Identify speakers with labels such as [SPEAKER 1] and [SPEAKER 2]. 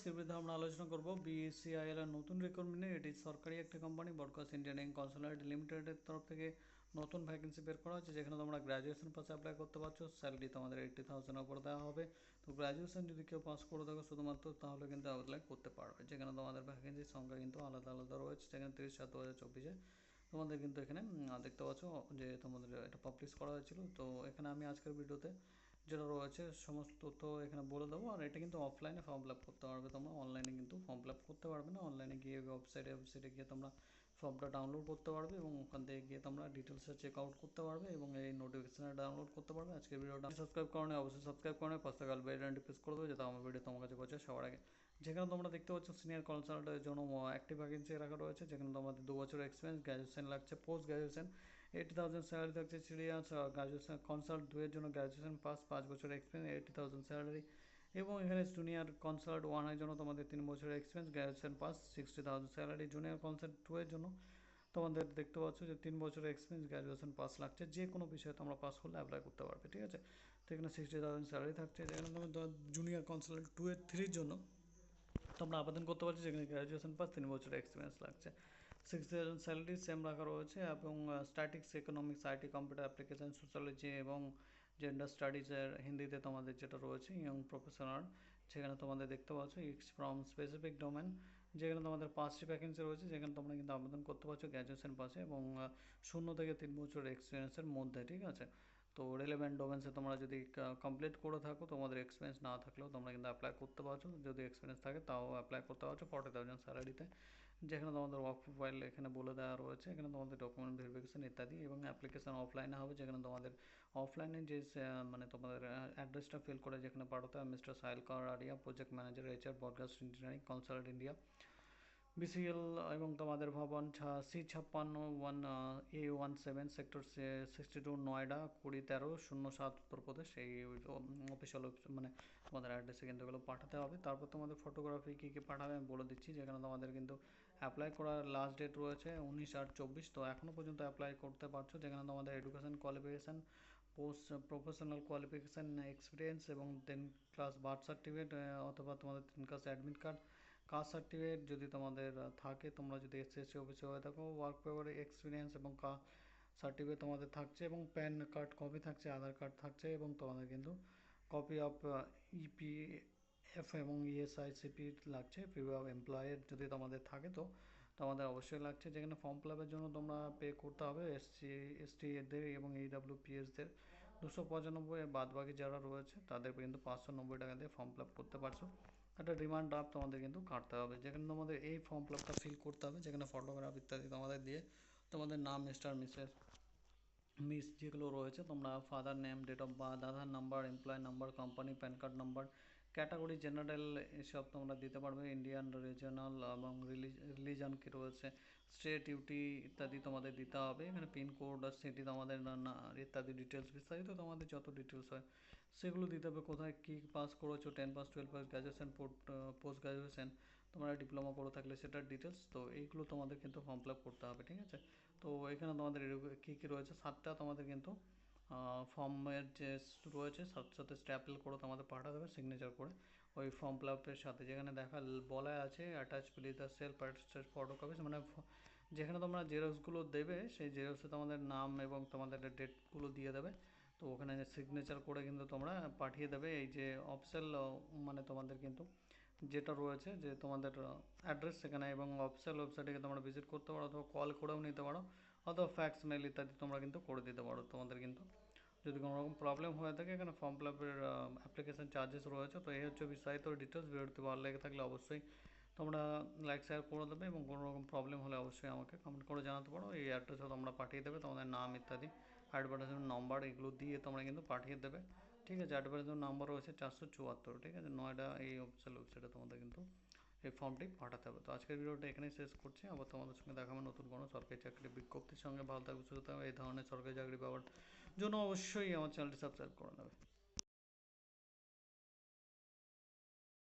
[SPEAKER 1] আজকের ভিডিওতে আমরা আলোচনা করব বিএসসিআইএল এর নতুন রিক্রুটমেন্টে এটি সরকারি একটা কোম্পানি ব্রডকাস্ট ইঞ্জিনিয়ারিং কনসালটেন্ট লিমিটেডের তরফ থেকে নতুন ভ্যাকেন্সি বের করা হচ্ছে, যেখানে তোমরা গ্র্যাজুয়েশন পাশে অ্যাপ্লাই করতে পারছ। স্যালারি তোমাদের এইটটি থাউজেন্ড উপর দেওয়া হবে। তো গ্র্যাজুয়েশন যদি কেউ পাস করে থাকো শুধুমাত্র, তাহলে কিন্তু অ্যাপ্লাই করতে পারবে যেখানে তোমাদের ভ্যাকেন্সির সংখ্যা কিন্তু আলাদা আলাদা রয়েছে, যেখানে তিরিশ সাত দু হাজার চব্বিশে তোমাদের কিন্তু এখানে দেখতে পাচ্ছ যে তোমাদের এটা পাবলিশ করা হয়েছিল। তো এখানে আমি আজকের ভিডিওতে যেটা রয়েছে, সমস্ত তথ্য এখানে বলে দেবো। আর এটা কিন্তু অফলাইনে ফর্ম ফিল করতে পারবে তোমরা। অনলাইনে কিন্তু ফর্ম ফিল করতে পারবে না। অনলাইনে গিয়ে ওয়েবসাইটে ওয়েবসাইটে গিয়ে তোমরা ফর্মটা ডাউনলোড করতে পারবে এবং ওখান থেকে গিয়ে তোমরা ডিটেলসে চেক আউট করতে পারবে এবং এই নোটিফিকেশানে ডাউনলোড করতে পারবে। আজকের ভিডিওটা সাবস্ক্রাইব করো অবশ্যই সাবস্ক্রাইব করো পাঁচটা কাল বেল প্রেস করে দেবো, যাতে আমার ভিডিও তোমার কাছে পৌঁছে সবার আগে যেখানে তোমরা দেখতে পাচ্ছ সিনিয়র কনসালটের জন্য অ্যাক্টিভ ভ্যাকেন্সি রাখা রয়েছে। যেখানে তোমাদের দু বছর এক্সপিরিয়েন্স গ্র্যাজুয়েশন লাগছে post graduation eighty thousand salary থাকছে সিরিয়াস গ্র্যাজুয়েশন কনসাল্ট দুয়ের জন্য গ্র্যাজুয়েশন পাস পাঁচ বছর এক্সপিরিয়েন্স এইটি থাউজেন্ড স্যালারি এবং এখানে জুনিয়র কনসাল্ট ওয়ানের জন্য তোমাদের তিন বছরের experience graduation pass sixty thousand salary junior consult two এর জন্য তোমাদের দেখতে পাচ্ছ যে তিন বছরের এক্সপিরিয়েন্স গ্র্যাজুয়েশন পাস লাগছে। যে কোনো বিষয়ে তোমরা পাস করলে অ্যাপ্লাই করতে পারবে, ঠিক আছে? তো এখানে সিক্সটি থাউজেন্ড স্যালারি থাকছে। যেখানে তোমার জুনিয়র কনসাল্ট টু এর থ্রির জন্য তোমরা আবেদন করতে পারছ, যেখানে গ্র্যাজুয়েশন পাস তিন বছরের এক্সপিরিয়েন্স লাগছে। সিক্স থাউজেন্ড স্যালারি সেম রাখা রয়েছে এবং statics economics IT computer application sociology এবং জেন্ডার স্টাডিজের হিন্দিতে তোমাদের যেটা রয়েছে ইয়ং প্রফেশনাল সেখানে তোমাদের দেখতে পাচ্ছ ইক্স ফ্রম স্পেসিফিক ডোমেন যেখানে তোমাদের পাঁচটি ভ্যাকেন্সি রয়েছে, যেখানে তোমরা কিন্তু আবেদন করতে পারছ গ্র্যাজুয়েশন পাশে এবং শূন্য থেকে তিন বছর এক্সপিরিয়েন্সের মধ্যে, ঠিক আছে? তো রিলেভেন্ট ডোমেন্সে তোমরা যদি কমপ্লিট করে থাকো, তোমাদের এক্সপিরিয়েন্স না থাকলেও তোমরা কিন্তু অ্যাপ্লাই করতে পারছ। যদি এক্সপিরিয়েন্স থাকে তাও অ্যাপ্লাই করতে পারছ ফর্টি থাউজেন্ড স্যালারিতে যেখানে তোমাদের ওয়ার্ক প্রোফাইল এখানে বলে দেওয়া রয়েছে, এখানে তোমাদের ডকুমেন্ট ভেরিফিকেশন ইত্যাদি এবং অ্যাপ্লিকেশন অফলাইনে হবে, যেখানে তোমাদের অফলাইনে যে মানে তোমাদের অ্যাড্রেসটা ফিল করে যেখানে পাঠাতে হবে মিস্টার সাইল কার area project manager HR broadcast engineering consult India BCL এবং তোমাদের ভবন সি ছাপ্পান্ন one A one seven sector sixty two Noida, কুড়ি তেরো, শূন্য সাত উত্তরপ্রদেশ, এই অফিসিয়াল মানে তোমাদের অ্যাড্রেসে কিন্তু এগুলো পাঠাতে হবে। তারপর তোমাদের ফটোগ্রাফি কী কী পাঠাবে আমি বলে দিচ্ছি, যেখানে তোমাদের কিন্তু অ্যাপ্লাই করার লাস্ট ডেট রয়েছে উনিশ আট চব্বিশ। তো এখনও পর্যন্ত অ্যাপ্লাই করতে পারছ, যেখানে তোমাদের education qualification post professional qualification experience এবং টেন ক্লাস বার্থ সার্টিফিকেট অথবা তোমাদের ten class admit card caste certificate যদি তোমাদের থাকে, তোমরা যদি এসএসসি অফিসে হয়ে থাকো ওয়ার্ক পেপারে এক্সপিরিয়েন্স এবং সার্টিফিকেট তোমাদের থাকছে এবং প্যান কার্ড কপি থাকছে আধার কার্ড থাকছে এবং তোমাদের কিন্তু কপি অফ ইপি এফ এবং ইএসআইসিপি লাগছে পিভি অফ এমপ্লয়ের যদি তোমাদের থাকে তো তোমাদের অবশ্যই লাগছে। যেখানে ফর্ম ফিল জন্য তোমরা পে করতে হবে এসসি এসটি এদের এবং এইডাব্লিউ পিএসদের দুশো পঁচানব্বই বাদ বাকি যারা রয়েছে, তাদের কিন্তু পাঁচশো নব্বই টাকা দিয়ে ফর্ম ফিল করতে পারছ। একটা ডিমান্ড ড্রাফট তোমাদের কিন্তু কাটতে হবে। যেখানে তোমাদের এই ফর্ম ফিল ফিল করতে হবে, যেখানে ফটোগ্রাফ ইত্যাদি তোমাদের দিয়ে তোমাদের নাম মিস্টার মিসেস মিস যেগুলো রয়েছে, তোমরা father name date of birth Aadhaar number employ number company PAN card number category general এসব তোমরা দিতে পারবে ইন্ডিয়ান রিজনাল এবং রিলিজন কী রয়েছে স্টেট ইউটি ইত্যাদি তোমাদের দিতে হবে, এখানে পিনকোড আর সিটি তোমাদের ইত্যাদি ডিটেলস বিস্তারিত তোমাদের যত ডিটেলস হয়, সেগুলো দিতে হবে, কোথায় কী পাস করেছ ten pass twelve pass graduation post graduation তোমরা ডিপ্লোমা করে থাকলে সেটার ডিটেলস তো এইগুলো তোমাদের কিন্তু ফর্ম ফিল আপ করতে হবে, ঠিক আছে? তো এখানে তোমাদের কী কী রয়েছে, সাতটা তোমাদের কিন্তু ফর্মের যে রয়েছে, সাথে সাথে স্ট্যাপল করে তোমাদের পাঠাতে হবে সিগনেচার করে। ওই ফর্ম ফিল আপের সাথে যেখানে দেখা বলা আছে attach please the self attach photo copies মানে যেখানে তোমরা জেরক্সগুলো দেবে, সেই জেরক্সে তোমাদের নাম এবং তোমাদের ডেটগুলো দিয়ে দেবে। তো ওখানে সিগনেচার করে কিন্তু তোমরা পাঠিয়ে দেবে, এই যে অফিসিয়াল মানে তোমাদের কিন্তু যেটা রয়েছে, যে তোমাদের অ্যাড্রেস সেখানে এবং অফিসিয়াল ওয়েবসাইটে তোমরা ভিজিট করতে পারো অথবা কল করেও নিতে পারো। অথবা ফ্যাক্স মেল ইত্যাদি তোমরা কিন্তু করে দিতে পারো, তোমাদের কিন্তু। যদি কোনো রকম প্রবলেম হয়ে থাকে, এখানে ফর্ম ফিল আপের অ্যাপ্লিকেশান চার্জেস রয়েছে, তো এই হচ্ছে বিস্তারিত ডিটেলস ভিডিওটি ভালো লেগে থাকলে অবশ্যই তোমরা লাইক শেয়ার করে দেবে এবং কোনো রকম প্রবলেম হলে অবশ্যই আমাকে কমেন্ট করে জানাতে পারো। এই অ্যাড্রেসও তোমরা পাঠিয়ে দেবে, তোমাদের নাম ইত্যাদি অ্যাডভার্টাইজমেন্ট নম্বর এগুলো দিয়ে তোমরা কিন্তু পাঠিয়ে দেবে। ঠিক আছে অ্যাডভার্টাইজমেন্ট নাম্বার রয়েছে চারশো চুয়াত্তর, ঠিক আছে? নয়ডা এই অফিসিয়াল ওয়েবসাইটে তোমাদের কিন্তু এই ফর্মটি পাঠাতে হবে। তো আজকের ভিডিওটা এখানেই শেষ করছি। আবার তোমাদের সঙ্গে দেখা হবে নতুন কোনো সরকারি চাকরি বিজ্ঞপ্তির সঙ্গে। ভালো থাকবে, সুস্থ থাকবে। এই ধরনের সরকারি চাকরি পাওয়ার জন্য অবশ্যই আমার চ্যানেলটি সাবস্ক্রাইব করে নেবে।